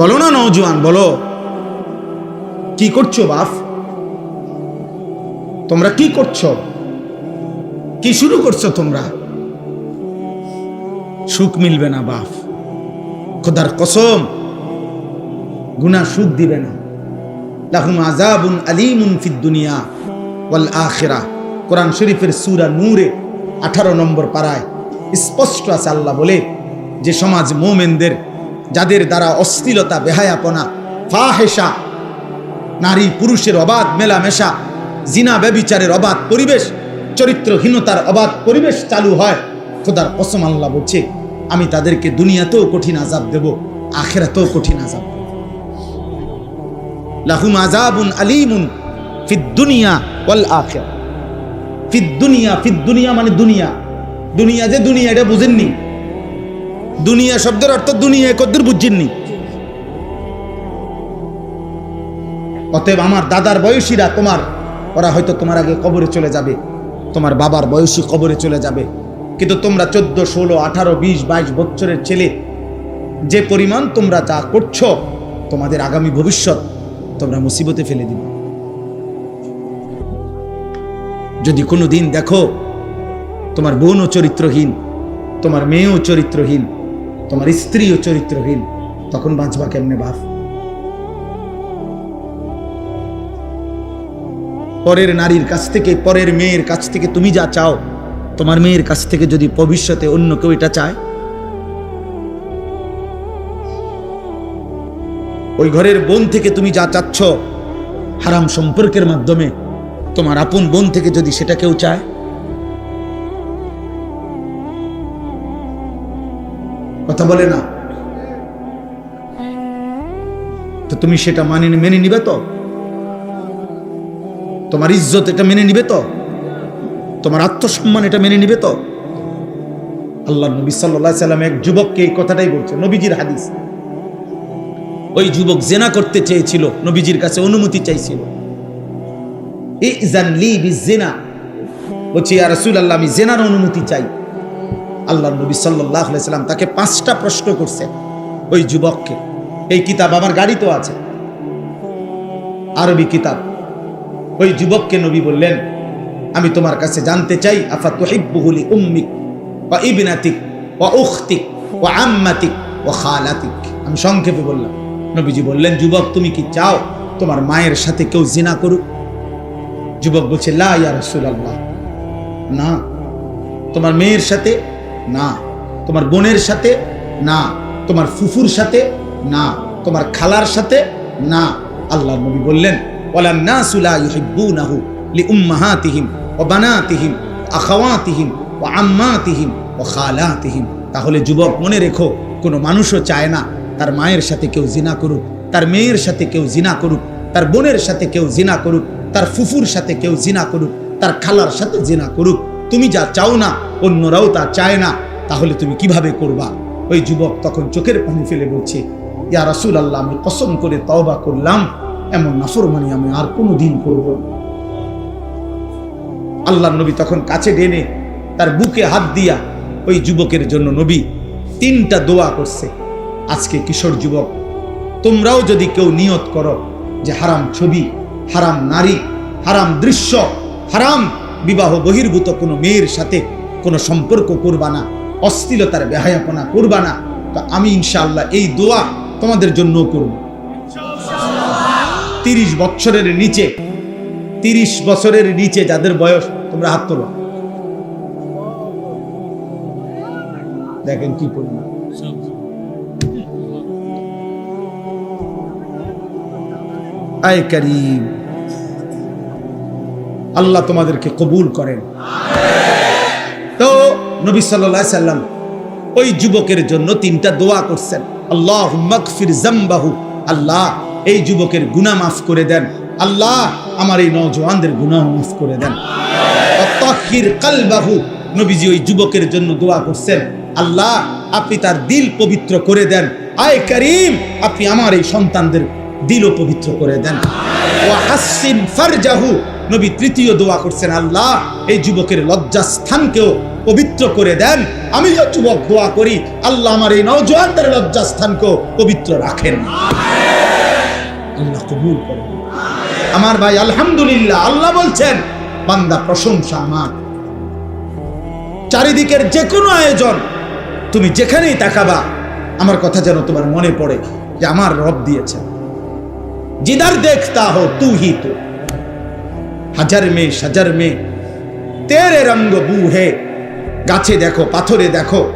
বলো না নৌজওয়ান বলো। কি করছ বাপ তোমরা কি করছ? কি শুরু করছ তোমরা? সুখ মিলবে না বাপ খোদার কসম গুনা সুখ দিবে না। লাহুম আজাবুন আলিমুন ফিদ দুনিয়া ওয়াল আখিরা। কোরআন শরীফের সূরা নূরে 18 নম্বর পারায় স্পষ্ট আছে, আল্লাহ বলে, যে সমাজ মোমেনদের যাদের দ্বারা অশ্লীলতা, বেহায়াপনা, ফাহেসা, নারী পুরুষের অবাধ মেলামেশা, জিনা ব্যবিচারের অবাধ পরিবেশ, চরিত্রহীনতার অবাধ পরিবেশ চালু হয়, খোদার কসম আল্লাহ বলছে, আমি তাদেরকে দুনিয়াতেও কঠিন আজাব দেব, আখেরাতেও কঠিন আজাব দেব। লাহুম আজাবুন আলিমুন ফিদ দুনিয়া ওয়াল আখিরা ফিদ দুনিয়া ফিদ দুনিয়া মানে দুনিয়া। দুনিয়া যে দুনিয়া, এটা বুঝেননি? দুনিয়া শব্দের অর্থ দুনিয়া কদ্দুর বুঝছেননি অতএব আমার দাদার বয়সীরা তোমার, ওরা হয়তো তোমার আগে কবরে চলে যাবে। তোমার বাবার বয়সী কবরে চলে যাবে। কিন্তু তোমরা চোদ্দ, ষোলো, আঠারো, বিশ, বাইশ বছরের ছেলে, যে পরিমাণ তোমরা যা করছ, তোমাদের আগামী ভবিষ্যৎ তোমরা মুসিবতে ফেলে দিবে। যদি কোনো দিন দেখো, তোমার বোনও চরিত্রহীন, তোমার মেয়েও চরিত্রহীন তোমার স্ত্রীও চরিত্রহীন, তখন বাঁচবা কেমনে বাপ? পরের নারীর কাছ থেকে, পরের মেয়ের কাছ থেকে তুমি যা চাও, তোমার মেয়ের কাছ থেকে যদি ভবিষ্যতে অন্য কেউ এটা চায়, ওই ঘরের বোন থেকে তুমি যা চাচ্ছ, হারাম সম্পর্কের মাধ্যমে, তোমার আপন বোন থেকে যদি সেটা কেউ চায় কথা বলে না। তো তুমি সেটা মানে মেনে নিবে তো? তোমার ইজ্জত এটা মেনে নিবে তো? তোমার আত্মসম্মান এটা মেনে নিবে তো? আল্লাহ নবী সাল্লাহ সাল্লাম এক যুবককে এই কথাটাই বলছে নবীজির হাদিস। ওই যুবক জেনা করতে চেয়েছিল, নবীজির কাছে অনুমতি চাইছিল। ইজান লি বিজেনা বলছি আর রসুল আল্লাহ আমি জেনার অনুমতি চাই। আল্লাহ নবী সাল্লাহ সাল্লাম তাকে পাঁচটা প্রশ্ন করছে ওই যুবককে। এই কিতাব আমার গাড়িতেও আছে। আরবি কিতাব। ওই যুবককে নবী বললেন, আমি তোমার কাছে জানতে চাই আফা তুহিব্বুহুলি উম্মিক ওয়া ইবনাতিক ওয়া উখতিক ওয়া আম্মাতিক ওয়া খালাতিক। আমি সংক্ষেপে বললাম। নবীজি বললেন, যুবক, তুমি কি চাও তোমার মায়ের সাথে কেউ জিনা করুক? যুবক বলছে, লা ইয়া রাসূলুল্লাহ। না, তোমার মেয়ের সাথে না। তোমার বোনের সাথে না। তোমার ফুফুর সাথে না। তোমার খালার সাথে না। আল্লাহ নবী বললেন লিউম্মাহাতিহিম ওয়া বানাতিহিম আখাওয়াতিহিম ওয়া আম্মাতিহিম ওয়া খালাতিহিম। তাহলে যুবক, মনে রেখো, কোনো মানুষও চায় না তার মায়ের সাথে কেউ জিনা করুক, তার মেয়ের সাথে কেউ জিনা করুক, তার বোনের সাথে কেউ জিনা করুক, তার ফুফুর সাথে কেউ জিনা করুক, তার খালার সাথে জিনা করুক। তুমি যা চাও না, অন্যরাও তা চায় না, তাহলে তুমি কীভাবে করবা? ওই যুবক তখন চোখের পানি ফেলে বলছে, ইয়া রাসুল আল্লাহ আমি কসম করে তওবা করলাম, এমন নাফরমানি আমি আর কোনো দিন করব আল্লাহ নবী তখন কাছে ডেনে তার বুকে হাত দিয়া ওই যুবকের জন্য নবী তিনটা দোয়া করছে। আজকে কিশোর যুবক, তোমরাও যদি কেউ নিয়ত করো যে হারাম ছবি, হারাম নারী, হারাম দৃশ্য, হারাম বিবাহ বহির্ভূত কোনো মেয়ের সাথে কোনো সম্পর্ক করবা না, অশ্লীলতার বেহায়াপনা করবা না, তো আমি ইনশাআল্লাহ এই দোয়া তোমাদের জন্য করব। তিরিশ বছরের নিচে, তিরিশ বছরের নিচে যাদের বয়স, তোমরা হাত তোলো। দেখেন কি পরিমাণ। আয় করিম। আল্লাহ তোমাদেরকে কবুল করেন। তো নবী সাল্লাহ সাল্লাম ওই যুবকের জন্য তিনটা দোয়া করছেন। আল্লাহ মকফির জাম্বাহু, আল্লাহ এই যুবকের গুনাহ মাফ করে দেন। আল্লাহ আমার এই নজওয়ানদের গুনাহ মাফ করে দেন। কালবাহু, নবীজি ওই যুবকের জন্য দোয়া করছেন। আল্লাহ আপনি তার দিল পবিত্র করে দেন। আয় করিম, আপনি আমার এই সন্তানদের দিলও পবিত্র করে দেন। ওয়া হাসিন ফারজাহু নবী তৃতীয় দোয়া করছেন, আল্লাহ, এই যুবকের লজ্জা স্থানকেও পবিত্র করে দেন। আমি যে যুবক দোয়া করি। আল্লাহ আমার এই নজওয়ানদের লজ্জা স্থানকেও পবিত্র রাখেন। আল্লাহ কবুল করেন। আমার ভাই, আলহামদুলিল্লাহ, আল্লাহ বলছেন, বান্দা, প্রশংসা আমার। চারিদিকের যে কোনো আয়োজন তুমি যেখানেই তাকাবা, আমার কথা যেন তোমার মনে পড়ে যে আমার রব দিয়েছেন। জিদার দেখতা হো তু হি তো। হাজার মে সাজার মে তেরে রঙ্গ বু হে গাছে দেখো, পাথরে দেখো,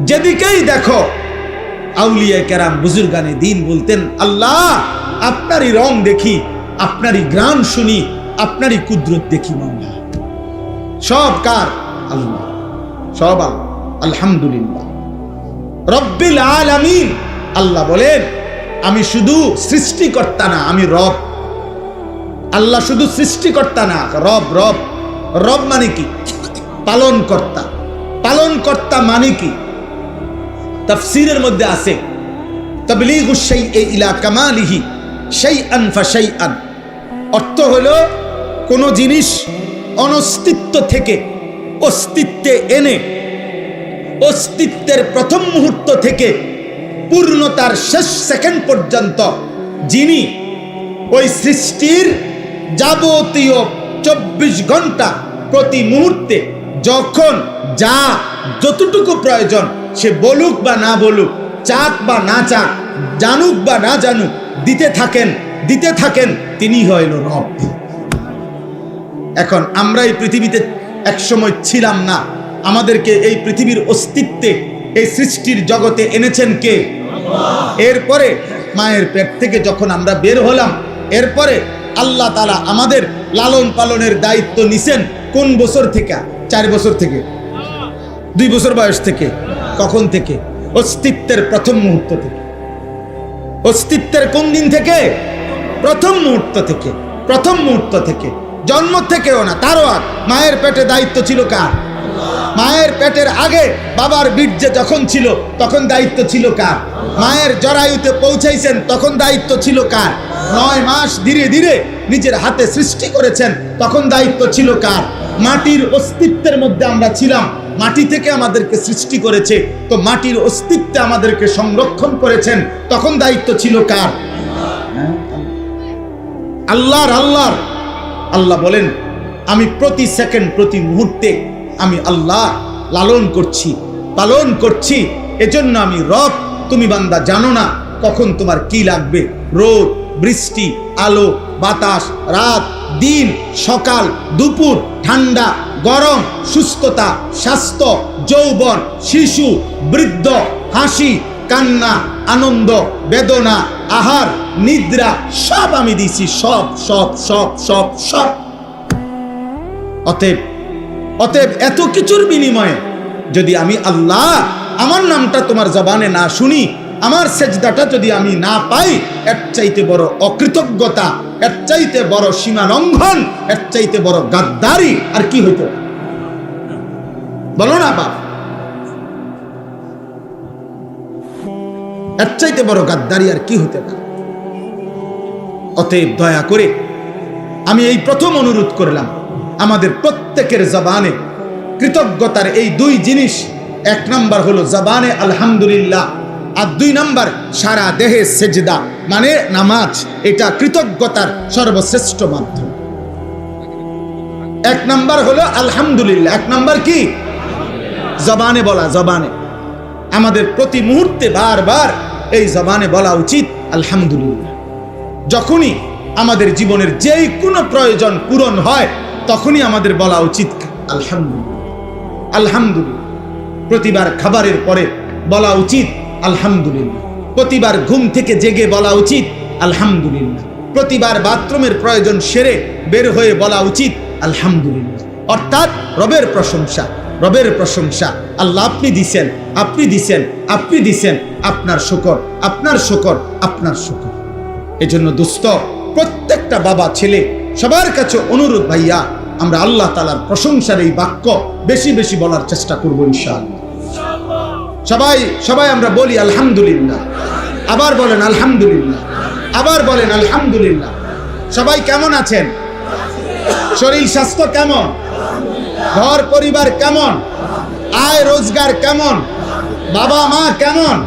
যেদিকেই দেখো, আউলিয়া কেরাম বুজুর্গানে দিন বলতেন, আল্লাহ, আপনারই রং দেখি, আপনারই গ্রাম শুনি, আপনারই কুদরত দেখি মামলা সব কার? আল্লাহ। সব আলহামদুলিল্লাহ। রব্বিল আলামিন, আল্লাহ বলেন, আমি শুধু সৃষ্টিকর্তা না, আমি রব। আল্লাহ শুধু সৃষ্টিকর্তা না, রব রব। রব মানে কি? পালন কর্তা পালন কর্তা মানে কি? তাফসীরের মধ্যে আছে ইলা কামালিহি শাইআন ফাশাইআন। অর্থ হলো, কোন জিনিস অনস্তিত্ব থেকে অস্তিত্বে এনে, অস্তিত্বের প্রথম মুহূর্ত থেকে পূর্ণতার শেষ সেকেন্ড পর্যন্ত যিনি ওই সৃষ্টির যাবতীয় চব্বিশ ঘণ্টা প্রতি মুহূর্তে যখন যা যতটুকু প্রয়োজন সে বলুক বা না বলুক, চাক বা না চাক, জানুক বা না জানুক, দিতে থাকেন দিতে থাকেন, তিনি হইল রব। এখন আমরা এই পৃথিবীতে একসময় ছিলাম না। আমাদেরকে এই পৃথিবীর অস্তিত্বে, এই সৃষ্টির জগতে এনেছেন কে? এরপরে মায়ের পেট থেকে যখন আমরা বের হলাম, এরপরে আল্লাহ তালা আমাদের লালন পালনের দায়িত্ব নিছেন কোন বছর থেকে? চার বছর থেকে। দুই বছর বয়স থেকে। কখন থেকে? অস্তিত্বের প্রথম মুহূর্ত থেকে। অস্তিত্বের কোন দিন থেকে? প্রথম মুহূর্ত থেকে। প্রথম মুহূর্ত থেকে। জন্ম থেকেও না, তারও আর। মায়ের পেটে দায়িত্ব ছিল কার? মায়ের পেটের আগে বাবার বীর্যে যখন ছিল, তখন দায়িত্ব ছিল কার? মায়ের জরায়ুতে পৌঁছাইছেন, তখন দায়িত্ব ছিল কার? নয় মাস ধীরে ধীরে নিজের হাতে সৃষ্টি করেছেন, তখন দায়িত্ব ছিল কার? মাটির অস্তিত্বের মধ্যে আমরা ছিলাম, মাটি থেকে আমাদেরকে সৃষ্টি করেছে, তো মাটির অস্তিত্বে আমাদেরকে সংরক্ষণ করেছেন, তখন দায়িত্ব ছিল কার? আল্লাহর আল্লাহর। আল্লাহ বলেন, আমি প্রতি সেকেন্ড, প্রতি মুহূর্তে আমি আল্লাহ লালন করছি, পালন করছি। এজন্য আমি রব, তুমি বান্দা জানো না কখন তোমার কি লাগবে। রোদ, বৃষ্টি, আলো, বাতাস, রাত, দিন, সকাল, দুপুর, ঠান্ডা, গরম, সুস্থতা, স্বাস্থ্য, যৌবন, শিশু, বৃদ্ধ, হাসি, কান্না, আনন্দ, বেদনা, আহার, নিদ্রা, সব আমি দিছি, সব সব সব সব সব। অতএব অতএব এত কিছুর বিনিময়ে যদি আমি আল্লাহ আমার নামটা তোমার জবানে না শুনি, আমার সেজদাটা যদি আমি না পাই, এর চাইতে বড় অকৃতজ্ঞতা, এর চাইতে বড় সীমা লঙ্ঘন, এর চাইতে বড় গাদ্দারি আর কি হইতো? বলো না বাপ। এর চাইতে বড় গাদ্দারি আর কি হতে পারে? অতএব দয়া করে আমি এই প্রথম অনুরোধ করলাম আমাদের প্রত্যেকের জবানে কৃতজ্ঞতার এই দুই জিনিস। এক নম্বর হলো জবানে আলহামদুলিল্লাহ, আর দুই নম্বর সারা দেহে সেজদা মানে নামাজ, এটা কৃতজ্ঞতার সর্বশ্রেষ্ঠ মাধ্যম। এক নম্বর হলো আলহামদুলিল্লাহ, এক নম্বর কি? জবানে বলা, জবানে। আমাদের প্রতি মুহূর্তে বারবার এই জবানে বলা উচিত আলহামদুলিল্লাহ। যখনই আমাদের জীবনের যেই কোনো প্রয়োজন পূরণ হয় তখনই আমাদের বলা উচিত, আলহামদুলিল্লাহ। আলহামদুলিল্লাহ। প্রতিবার খাবারের পরে বলা উচিত, আলহামদুলিল্লাহ। প্রতিবার ঘুম থেকে জেগে বলা উচিত, আলহামদুলিল্লাহ। প্রতিবার বাথরুমের প্রয়োজন সেরে বের হয়ে বলা উচিত, আলহামদুলিল্লাহ। অর্থাৎ রবের প্রশংসা রবের প্রশংসা। আল্লাহ আপনি দিছেন আপনি দিছেন আপনি দিছেন, আপনার শুকর আপনার শুকর আপনার শুকর। এজন্য দুস্থ, প্রত্যেকটা বাবা ছেলে সবার কাছে অনুরোধ ভাইয়া, আমরা আল্লাহ তালার প্রশংসার এই বাক্য বেশি বেশি বলার চেষ্টা করব ইনশাআল্লাহ। সবাই সবাই আমরা বলি আলহামদুলিল্লাহ। আবার বলেন আলহামদুলিল্লাহ। আবার বলেন আলহামদুলিল্লাহ। সবাই কেমন আছেন? শরীর, স্বাস্থ্য কেমন? ঘর, পরিবার কেমন? আয়, রোজগার কেমন? বাবা মা কেমন?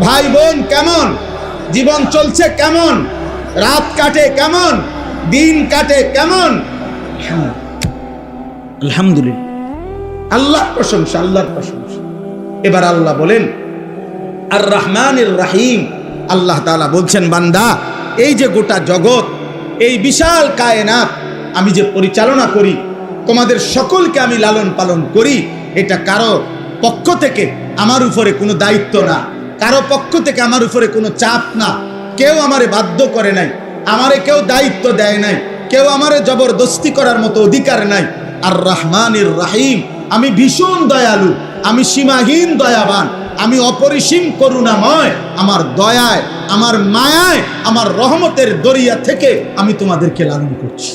ভাই বোন কেমন? জীবন চলছে কেমন? রাত কাটে কেমন? দিন কাটে কেমন? আলহামদুলিল্লাহ। আল্লাহ প্রশংসা আল্লাহর প্রশংসা। এবার আল্লাহ বলেন আর রহমান রাহিম। আল্লাহ তালা বলছেন বান্দা এই যে গোটা জগৎ এই বিশাল কায়নাত আমি যে পরিচালনা করি তোমাদের সকলকে আমি লালন পালন করি এটা কারও পক্ষ থেকে আমার উপরে কোনো দায়িত্ব না। কারও পক্ষ থেকে আমার উপরে কোনো চাপ না। কেউ আমারে বাধ্য করে নাই। আমারে কেউ দায়িত্ব দেয় নাই, কেউ আমারে জবরদস্তি করার মতো অধিকার নাই। আর রহমানির রাহিম, আমি ভীষণ দয়ালু, আমি সীমাহীন দয়াবান, আমি অপরিসীম করুণাময়, আমার দয়ায়, আমার মায়ায়, আমার রহমতের দরিয়া থেকে আমি তোমাদেরকে লালন করছি।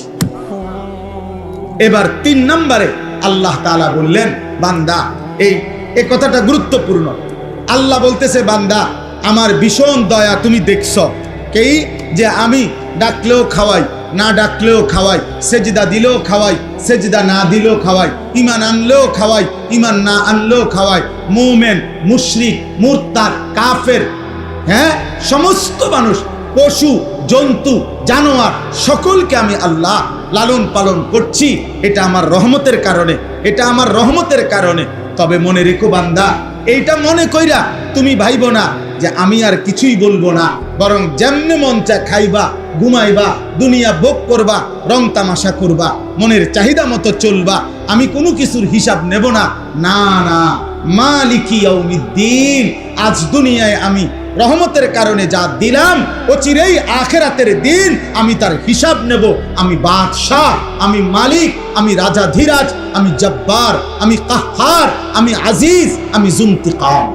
এবার তিন নম্বরে আল্লাহ তাআলা বললেন, বান্দা, এই, এ কথাটা গুরুত্বপূর্ণ। আল্লাহ বলতেছে, বান্দা, আমার ভীষণ দয়া তুমি দেখছ। কেই? যে আমি ডাকলেও খাওয়াই, না ডাকলেও খাওয়াই, সেজদা দিলেও খাওয়াই, সেজদা না দিলেও খাওয়াই ইমান আনলেও খাওয়াই ইমান না আনলেও খাওয়াই, মুমেন, মুশরিক, মুরতাদ, কাফের হ্যাঁ? সমস্ত মানুষ, পশু, জন্তু, জানোয়ার, সকলকে আমি আল্লাহ লালন পালন করছি। এটা আমার রহমতের কারণে, এটা আমার রহমতের কারণে। তবে মনে রেখো বান্দা, এইটা মনে কইরা তুমি ভাইব না যে আমি আর কিছুই বলব না, বরং যেমনে মন চা খাইবা ঘুমাইবা, দুনিয়া ভোগ করবা, রং তামাশা করবা, মনের চাহিদা মতো চলবা, আমি কোনো কিছুর হিসাব নেব না। না না, মালিকি ইয়াউমিদ্দিন, আজ দুনিয়ায় আমি রহমতের কারণে যা দিলাম ও চিরেই আখেরাতের দিন আমি তার হিসাব নেব। আমি বাদশাহ, আমি মালিক, আমি রাজা ধীরাজ, আমি জব্বার, আমি কাহার, আমি আজিজ, আমি জুন্তিকাম।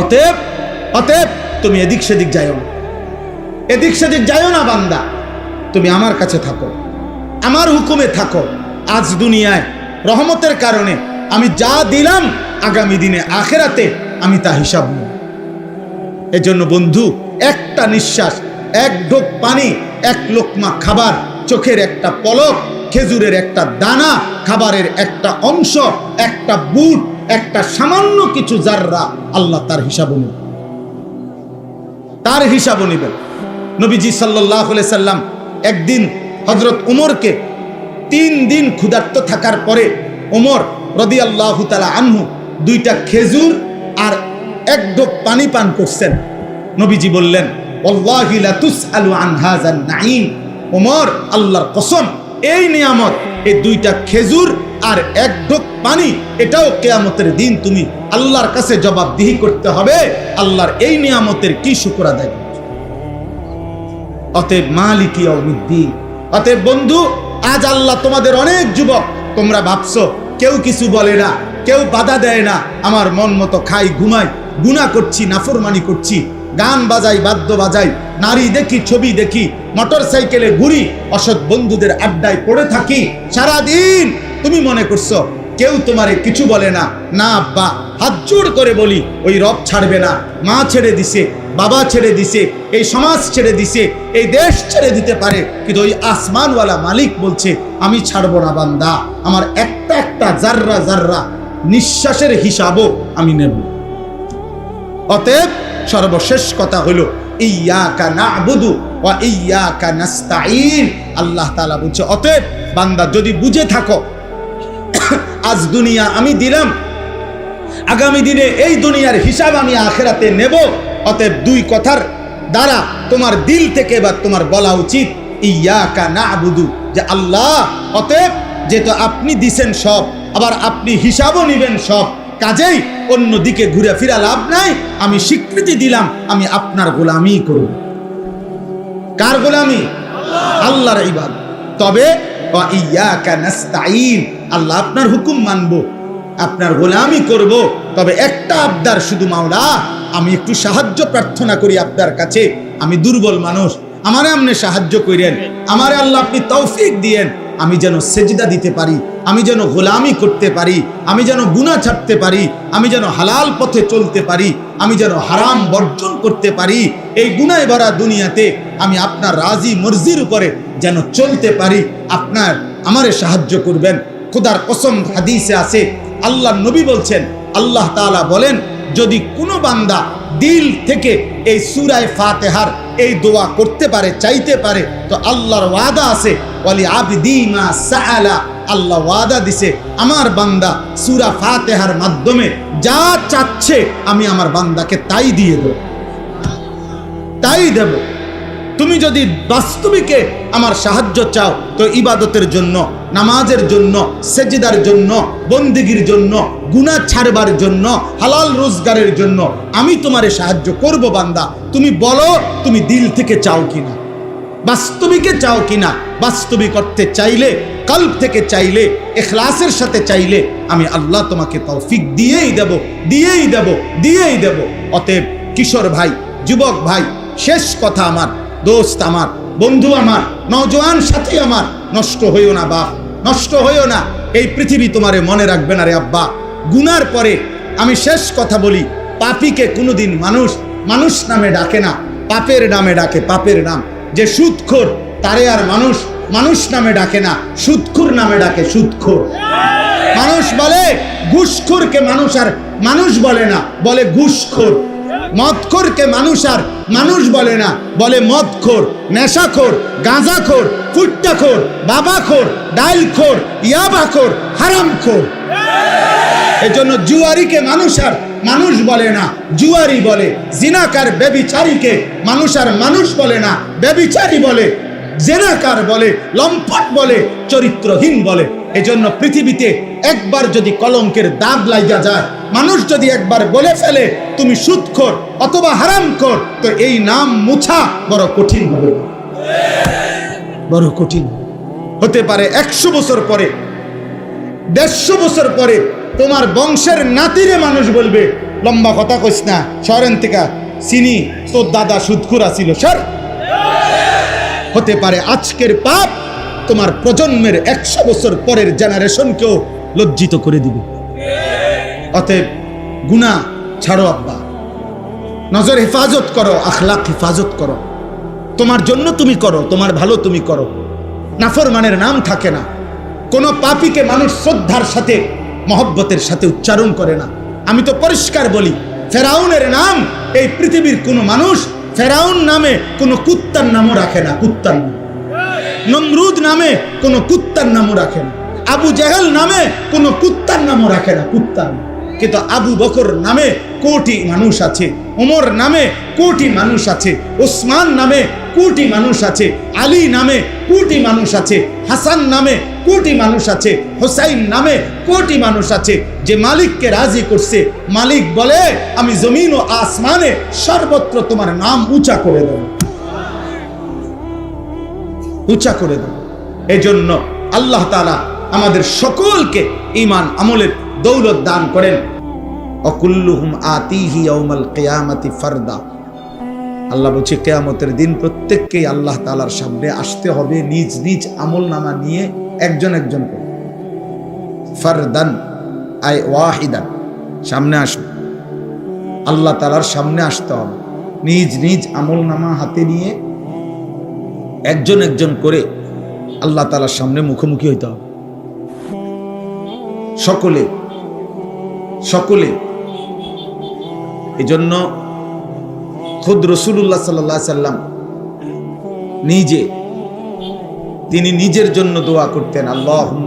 অতএব অতএব তুমি এদিক সেদিক যাইও না। এদিক সেদিক যাইও না বান্দা। তুমি আমার কাছে থাকো, আমার হুকুমে থাকো। আজ দুনিয়ায় রহমতের কারণে আমি যা দিলাম, আগামী দিনে আখেরাতে আমি তা হিসাব নেব। এজন্য বন্ধু, একটা নিঃশ্বাস, এক ঢোক পানি, এক লোকমা খাবার, চোখের একটা পলক, খেজুরের একটা দানা, খাবারের একটা অংশ, একটা বুট, একটা সামান্য কিছু জাররা আল্লাহ তার হিসাব নেবেন তার হিসাব নেবেন নবীজি সাল্লাহ সাল্লাম একদিন হজরত উমরকে তিন দিন ক্ষুধার্ত থাকার পরে ওমর রদি আল্লাহ তালা আনহু দুইটা খেজুর আর এক ঢোক পানি পান করছেন। নবীজি বললেন, "ওয়াল্লাহি লা তুসআলু আন হাযান নাঈম। ওমর আল্লাহর কসম, এই নিয়ামত, এই দুইটা খেজুর আর এক ঢোক পানি, এটাও কেয়ামতের দিন তুমি আল্লাহর কাছে জবাবদিহি করতে হবে। আল্লাহর এই নিয়ামতের কি শুকর আদায়? অতএব মালিকি অমিদ্দিন অতএব বন্ধু, আজ আল্লাহ তোমাদের অনেক যুবক, তোমরা ভাবছ, কেউ কিছু বলে না, কেউ বাধা দেয় না, আমার মন মতো খাই, ঘুমাই গুণা করছি, নাফরমানি করছি, গান বাজাই, বাদ্য বাজাই, নারী দেখি, ছবি দেখি, মোটর সাইকেলে ঘুরি, অসৎ বন্ধুদের আড্ডায় পড়ে থাকি, সারাদিন তুমি মনে করছ কেউ তোমারে কিছু বলে না। না, আব্বা, হাত জোড় করে বলি, ওই রব ছাড়বে না। মা ছেড়ে দিছে, বাবা ছেড়ে দিছে, এই সমাজ ছেড়ে দিছে, এই দেশ ছেড়ে দিতে পারে। কিন্তু ওই আসমানওয়ালা মালিক বলছে, আমি ছাড়বো না, বান্দা। আমার একটা একটা জাররা জাররা নিঃশ্বাসের হিসাবও আমি নেব। অতএব সর্বশেষ কথা হলো নাস্তাইন আল্লাহ বলছে, অতএব বান্দা, যদি বুঝে থাকো আজ দুনিয়া আমি দিলাম। আগামী দিনে এই দুনিয়ার হিসাব আমি আখেরাতে নেব। অতএব দুই কথার দ্বারা তোমার দিল থেকে বা তোমার বলা উচিত, ইয়াকা নাবুদু যে আল্লাহ। অতএব যেহেতু আপনি দিছেন সব, আবার আপনি হিসাবও নিবেন সব, কাজেই অন্য দিকে ঘুরে ফিরা লাভ নাই। আমি স্বীকৃতি দিলাম, আমি আপনার গোলামি করব। কার গোলামি? আল্লাহর ইবাদ তবে আল্লাহ আপনার হুকুম মানব, আপনার গোলামি করব, তবে একটা আবদার শুধু মাওলা, আমি একটু সাহায্য প্রার্থনা করি আপনার কাছে, আমি দুর্বল মানুষ, আমারে আপনি সাহায্য করেন, আমারে আল্লাহ আপনি তৌফিক দিয়েন আমি যেন সেজদা দিতে পারি, আমি যেন গোলামি করতে পারি, আমি যেন গুণা ছাড়তে পারি, আমি যেন হালাল পথে চলতে পারি, আমি যেন হারাম বর্জন করতে পারি, এই গুনায় ভরা দুনিয়াতে আমি আপনার রাজি মর্জির উপরে যেন চলতে পারি, আপনার আমারে সাহায্য করবেন। খুদার কসম হাদিসে আছে, আল্লাহ নবী বলছেন, আল্লাহ তাআলা বলেন, যদি কোনো বান্দা দিল থেকে এই সুরায় ফাতেহার এই দোয়া করতে পারে, চাইতে পারে, তো আল্লাহর ওয়াদা আছে, ওয়ালি আবদি মা সাআলা, আল্লাহ ওয়াদা দিছে, আমার বান্দা সুরা ফাতেহার মাধ্যমে যা চাচ্ছে আমি আমার বান্দাকে তাই দিয়ে দেব। তাই দেব। তুমি যদি বাস্তবিকে আমার সাহায্য চাও, তো ইবাদতের জন্য, নামাজের জন্য, সেজিদার জন্য, বন্দিগির জন্য, গুনাহ ছাড়বার জন্য, হালাল রোজগারের জন্য আমি তোমারে সাহায্য করব বান্দা। তুমি বলো, তুমি দিল থেকে চাও কিনা? বাস্তবিকে চাও কিনা? বাস্তবিক করতে চাইলে, কল্প থেকে চাইলে, এখলাসের সাথে চাইলে আমি আল্লাহ তোমাকে তৌফিক দিয়েই দেব দিয়েই দেব দিয়েই দেব। অতএব কিশোর ভাই, যুবক ভাই, শেষ কথা আমার। দোস্ত আমার, বন্ধু আমার, নওজোয়ান সাথী আমার, নষ্ট হইও না বাপ, নষ্ট হইও না। এই পৃথিবী তোমারে মনে রাখবে না রে আব্বা। গুনার পরে আমি শেষ কথা বলি, পাপিকে কোনোদিন মানুষ মানুষ নামে ডাকে না, পাপের নামে ডাকে পাপের নাম। যে সুদখোর তারে আর মানুষ মানুষ নামে ডাকে না সুদখোর নামে ডাকে সুদখোর মানুষ বলে, ঘুষখোরকে মানুষ আর মানুষ বলে না, বলে ঘুষখোর। মদখোরকে মানুষ আর মানুষ বলে না। বলে মদখোর, নেশাখোর, গাঁজাখোর, ফুট্টাখোর, বাবাখোর, ডাইলখোর, ইয়াবাখোর, হারামখোর। এজন্য জুয়ারিকে মানুষ আর মানুষ বলে না। জুয়ারি বলে, জিনাকার বেবিচারীকে মানুষ আর মানুষ বলে না। বেবিচারি বলে, জেনাকার বলে, লম্পট বলে, চরিত্রহীন বলে। এজন্য পৃথিবীতে একবার যদি কলঙ্কের দাগ লাইগা যায়, মানুষ যদি একবার বলে ফেলে, তুমি সুদখোর অথবা হারামখোর, তো এই নাম মুছা বড় কঠিন হবে। বড় কঠিন। হতে পারে একশো বছর পরে, দেড়শো বছর পরে তোমার বংশের নাতিরে মানুষ বলবে, লম্বা কথা কইস না সরেন থেকে চিনি, তোর দাদা সুদখুরা ছিল সর। হতে পারে আজকের পাপ তোমার প্রজন্মের একশো বছর পরের জেনারেশনকেও লজ্জিত করে দিবে। অতএব গুণা ছাড়ো আব্বা। নজর হেফাজত করো আখলাক হেফাজত করো। তোমার জন্য তুমি করো, তোমার ভালো তুমি করো। নাফরমানের নাম থাকে না। কোন পাপীকে মানুষ শ্রদ্ধার সাথে, মহব্বতের সাথে উচ্চারণ করে না। আমি তো পরিষ্কার বলি, ফেরাউনের নাম এই পৃথিবীর কোনো মানুষ ফেরাউন নামে কোনো কুত্তার নামও রাখে না, কুত্তার নাম। নমরুদ নামে কোনো কুত্তার নামও রাখে না। আবু জাহেল নামে কোনো কুত্তার নামও রাখে না, কুত্তার কিন্তু আবু বকর নামে কোটি মানুষ আছে, ওমর নামে কোটি মানুষ আছে, ওসমান নামে কোটি মানুষ আছে, আলী নামে কোটি মানুষ আছে, হাসান নামে কোটি মানুষ আছে, হোসাইন নামে কোটি মানুষ আছে, যে মালিককে রাজি করছে, মালিক বলে, আমি জমিন ও আসমানে সর্বত্র তোমার নাম উঁচা করে দেব। উঁচা করে দেন এজন্য আল্লাহ তালা আমাদের সকলকে ইমান আমলের দৌলত দান করেন। অকুল্লুহুম আতিহি ইয়াউমাল কিয়ামাতি ফারদা। আল্লাহ বলছে, কেয়ামতের দিন প্রত্যেককেই আল্লাহ তালার সামনে আসতে হবে, নিজ নিজ আমল নামা নিয়ে একজন একজন করে। ফারদান, আই ওয়াহিদান, সামনে আসবে আল্লাহ তালার সামনে আসতে হবে। নিজ নিজ আমল নামা হাতে নিয়ে একজন একজন করে আল্লাহ তালার সামনে মুখোমুখি হইতে হবে। সকলে সকলে। এজন্য খুদ রসুল্লাহ সাল্লাহ সাল্লাম নিজে, তিনি নিজের জন্য দোয়া করতেন আল্লাহ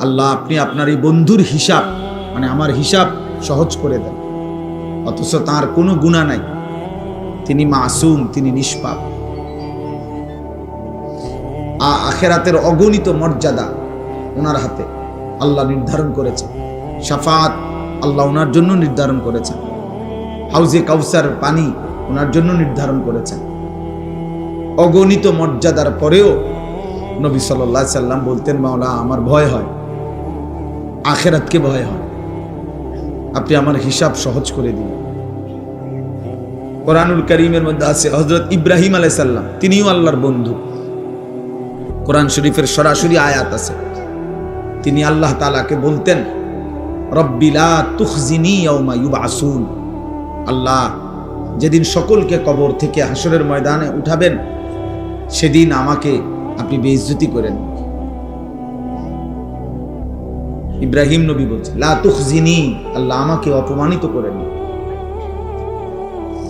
আল্লাহ আপনি আপনার এই বন্ধুর হিসাব মানে আমার হিসাব সহজ করে দেন। অথচ তার কোনো গুণা নাই। তিনি মাসুম, তিনি নিষ্পাপ। আখেরাতের অগণিত মর্যাদা ওনার হাতে আল্লাহ নির্ধারণ করেছে সাফাত আল্লাহ ওনার জন্য নির্ধারণ করেছেন। হাউজে কাউসার পানি ওনার জন্য নির্ধারণ করেছেন। অগণিত মর্যাদার পরেও নবী সাল্লাহ সাল্লাম বলতেন, মাওলা, আমার ভয় হয়। আখেরাতকে ভয় হয়। আপনি আমার হিসাব সহজ করে দিন। কোরআনুল করিমের মধ্যে আছে হজরত ইব্রাহিম আলাইসাল্লাম তিনিও আল্লাহর বন্ধু। কোরআন শরীফের সরাসরি আয়াত আছে। তিনি আল্লাহ তালাকে বলতেন রব্বিলা ইয়াউমা আল্লাহ যেদিন সকলকে কবর থেকে হাসরের ময়দানে উঠাবেন, সেদিন আমাকে আপনি বেইজ্জতি করেন। ইব্রাহিম নবী বলছে, লা তুখজিনি। আল্লাহ আমাকে অপমানিত করেন।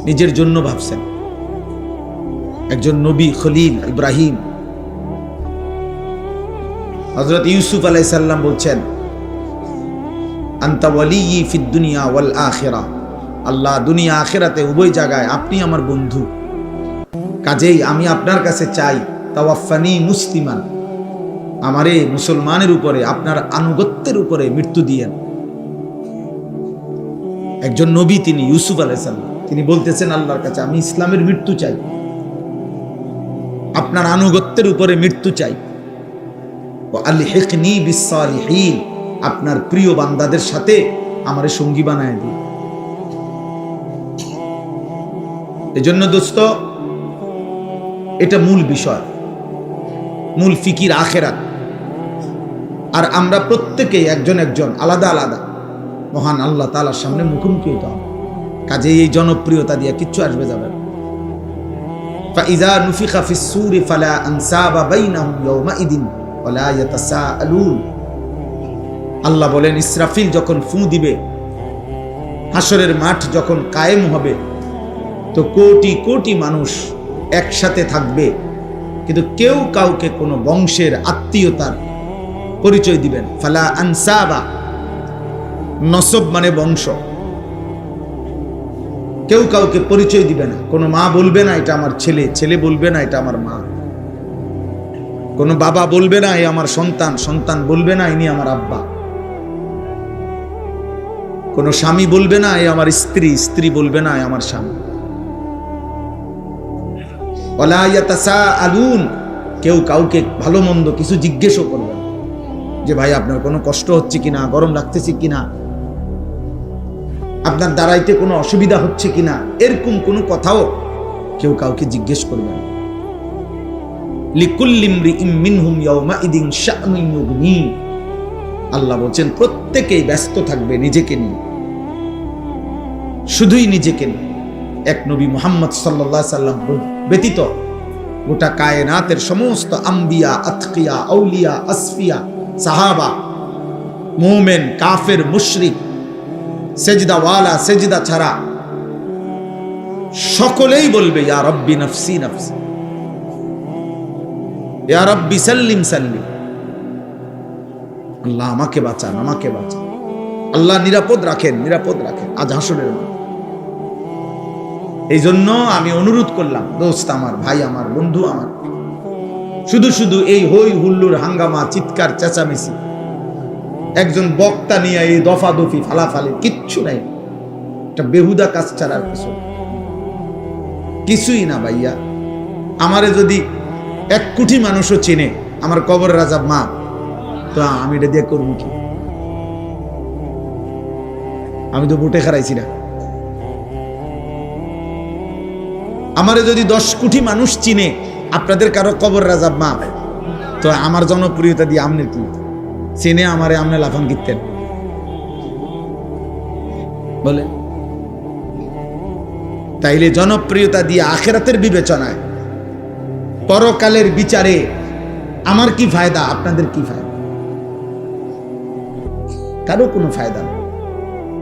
নিজের জন্য ভাবছেন। একজন নবী খলিল ইব্রাহিম। হজরত ইউসুফ আলাইসাল্লাম বলছেন, আন্তা ওয়ালি ফিদ ওয়াল আখেরা। আল্লাহ দুনিয়া আখেরাতে উভয় জায়গায় আপনি আমার বন্ধু। কাজেই আমি আপনার কাছে চাই তাওয়াফানি মুসলিমান। আমারে মুসলমানের উপরে, আপনার আনুগত্যের উপরে মৃত্যু দিয়েন। একজন নবী তিনি ইউসুফ আলাইসাল্লাম তিনি বলতেছেন আল্লাহর কাছে, আমি ইসলামের মৃত্যু চাই। আপনার আনুগত্যের উপরে মৃত্যু চাই। আল্লিহিকনি বিসালিহীন আপনার প্রিয় বান্দাদের সাথে আমারে সঙ্গী বানায় দিন। এজন্য দোস্ত, এটা মূল বিষয়, মূল ফিকির আখেরাত। আর আমরা প্রত্যেকেই একজন একজন, আলাদা আলাদা, মহান আল্লাহ তালার সামনে মুখোমুখি হতে হবে। কাজে এই জনপ্রিয়তা দিয়ে কিচ্ছু আসবে যাবে না فإذا نفخ في السور فلا أنساب بينهم يومئذ ولا يتساءلون আল্লাহ বলেন ইসরাফিল যখন ফু দিবে হাসরের মাঠ যখন কায়েম হবে তো কোটি কোটি মানুষ একসাথে থাকবে কিন্তু কেউ কাউকে কোনো বংশের আত্মীয়তার পরিচয় দিবেন ফালা আনসাবা নসব মানে বংশ কেউ কাউকে পরিচয় দিবে না। কোনো মা বলবে না, এটা আমার ছেলে। ছেলে বলবে না, এটা আমার মা। কোনো বাবা বলবে না, এ আমার সন্তান। সন্তান বলবে না, ইনি আমার আব্বা। কোনো স্বামী বলবে না, এ আমার স্ত্রী। স্ত্রী বলবে না, এ আমার স্বামী। আলুন কেউ কাউকে ভালো মন্দ কিছু জিজ্ঞেসও করবে যে, ভাই, আপনার কোনো কষ্ট হচ্ছে কিনা? গরম লাগতেছে কিনা? আপনার দাঁড়াইতে কোনো অসুবিধা হচ্ছে কিনা, এরকম কোনো কথাও কেউ কাউকে জিজ্ঞেস করবে না। আল্লাহ বলছেন, প্রত্যেকেই ব্যস্ত থাকবে নিজেকে নিয়ে। শুধুই নিজেকে নিয়ে এক নবী মোহাম্মদ সাল্লাহ সাল্লাম ব্যতীত গোটা কায়নাতের সমস্ত আম্বিয়া, আতকিয়া, আউলিয়া, আসফিয়া, সাহাবা, মোমেন, কাফের, মুশরিক সেজদা ওয়ালা, সেজদা ছাড়া। সকলেই বলবে, ইয়া নফসি নফসি। ইয়া সাল্লিম সাল্লিম। আল্লাহ আমাকে বাঁচান আমাকে বাঁচান। আল্লাহ নিরাপদ রাখেন নিরাপদ রাখেন। আজ হাসনের এই জন্য আমি অনুরোধ করলাম, দোস্ত আমার, ভাই আমার, বন্ধু আমার, শুধু শুধু এই হই হুল্লুর হাঙ্গামা, চিৎকার, চেঁচামেচি একজন বক্তা নিয়ে এই দফা দফি ফালাফালি, কিচ্ছু নাই। এটা বেহুদা কাজ ছাড়ার কিছু। কিছুই না ভাইয়া। আমারে যদি এক কোটি মানুষও চেনে, আমার কবর রাজা মা, তো আমি এটা দিয়ে করব কি? আমি তো বুটে খারাইছি না। আমারে যদি দশ কোটি মানুষ চিনে, আপনাদের কারও কবর রাজা মা, তো আমার জনপ্রিয়তা দিয়ে আমনের কি? চেনে আমারে আমনে লাফান কিতেন বলে, তাইলে জনপ্রিয়তা দিয়ে আখেরাতের বিবেচনায় পরকালের বিচারে আমার কি ফায়দা, আপনাদের কি ফায়দা? কারও কোনো ফায়দা নেই